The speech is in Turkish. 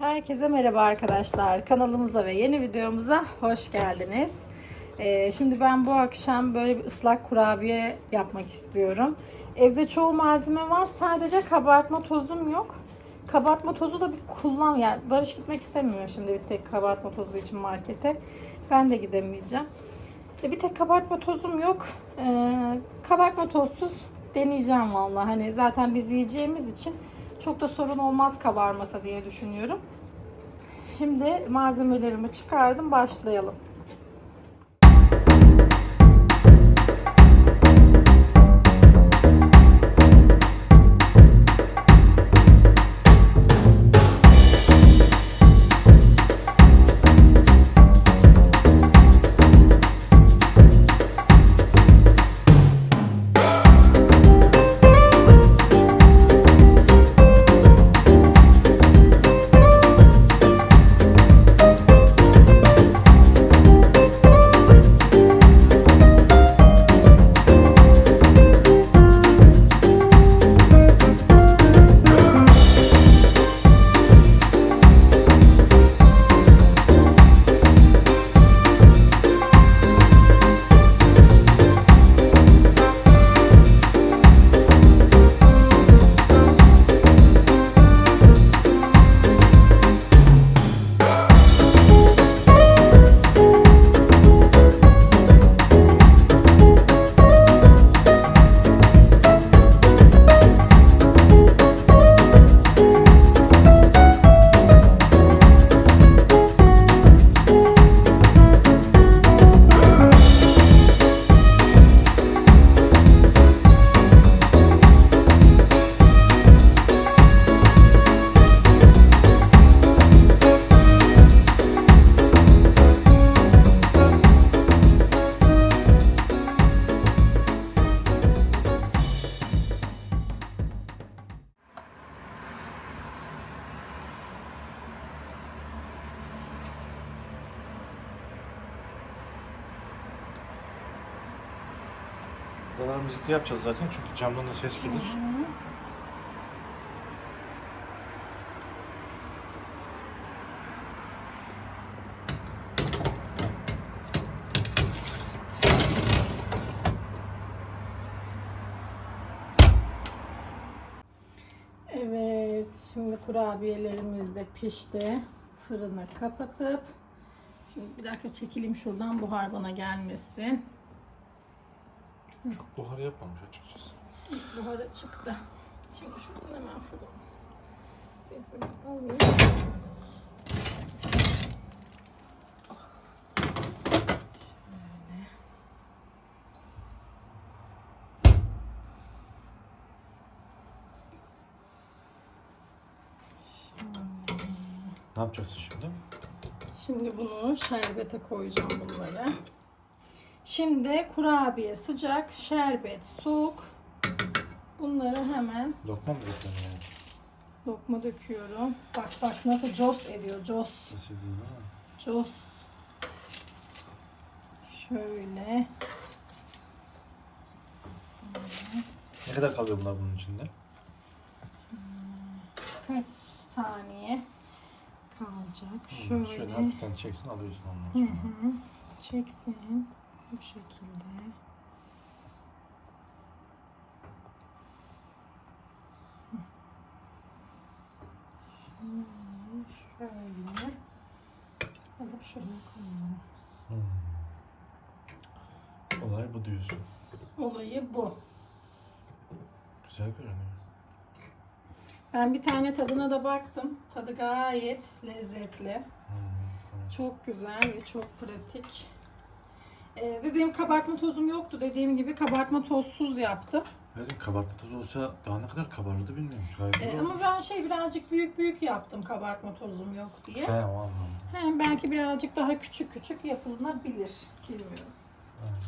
Herkese merhaba arkadaşlar. Kanalımıza ve yeni videomuza hoş geldiniz. Ee, şimdi ben bu akşam böyle bir ıslak kurabiye yapmak istiyorum. Evde çoğu malzeme var. Sadece kabartma tozum yok. Kabartma tozu da bir kullan yani Barış gitmek istemiyor şimdi bir tek kabartma tozu için markete. Ben de gidemeyeceğim. E, bir tek kabartma tozum yok. Ee, kabartma tozsuz deneyeceğim vallahi. Hani zaten biz yiyeceğimiz için çok da sorun olmaz kabarmasa diye düşünüyorum. Şimdi malzemelerimi çıkardım. Başlayalım. Buralar müzikte yapacağız zaten çünkü camdan da ses gelir. Evet, şimdi kurabiyelerimiz de pişti. Fırını kapatıp Şimdi bir dakika çekileyim şuradan buhar bana gelmesin. Çok buhar yapmamış açıkçası. Buharı çıktı. Şimdi şuradan hemen fırın. Bizim alayım. Ne yapacaksın şimdi? Şimdi bunu şerbete koyacağım bunları. Şimdi kurabiye sıcak, şerbet soğuk. Bunları hemen Lokma mı desem yani? lokma döküyorum. Bak bak nasıl cos ediyor, cos. Nasıl değil ama. Cos. Şöyle. Ne kadar kalıyor bunlar bunun içinde? Kaç saniye kalacak? Şöyle. Şöyle hafiften çeksin alıyorsun ondan Hı sonra. hı. Çeksin. Bu şekilde. Şimdi şöyle alıp şuraya koyalım. Hmm. Olay bu diyorsun. Olayı bu. Güzel görünüyor. Ben bir tane tadına da baktım. Tadı gayet lezzetli. Hmm. Çok güzel ve çok pratik. Ee, ve benim kabartma tozum yoktu. Dediğim gibi kabartma tozsuz yaptım. Evet, kabartma tozu olsa daha ne kadar kabarırdı bilmiyorum. Gayet Ee, iyi ama olmuş. ben şey birazcık büyük büyük yaptım kabartma tozum yok diye. He anlamda. Hem belki birazcık daha küçük küçük yapılabilir. Bilmiyorum. Evet.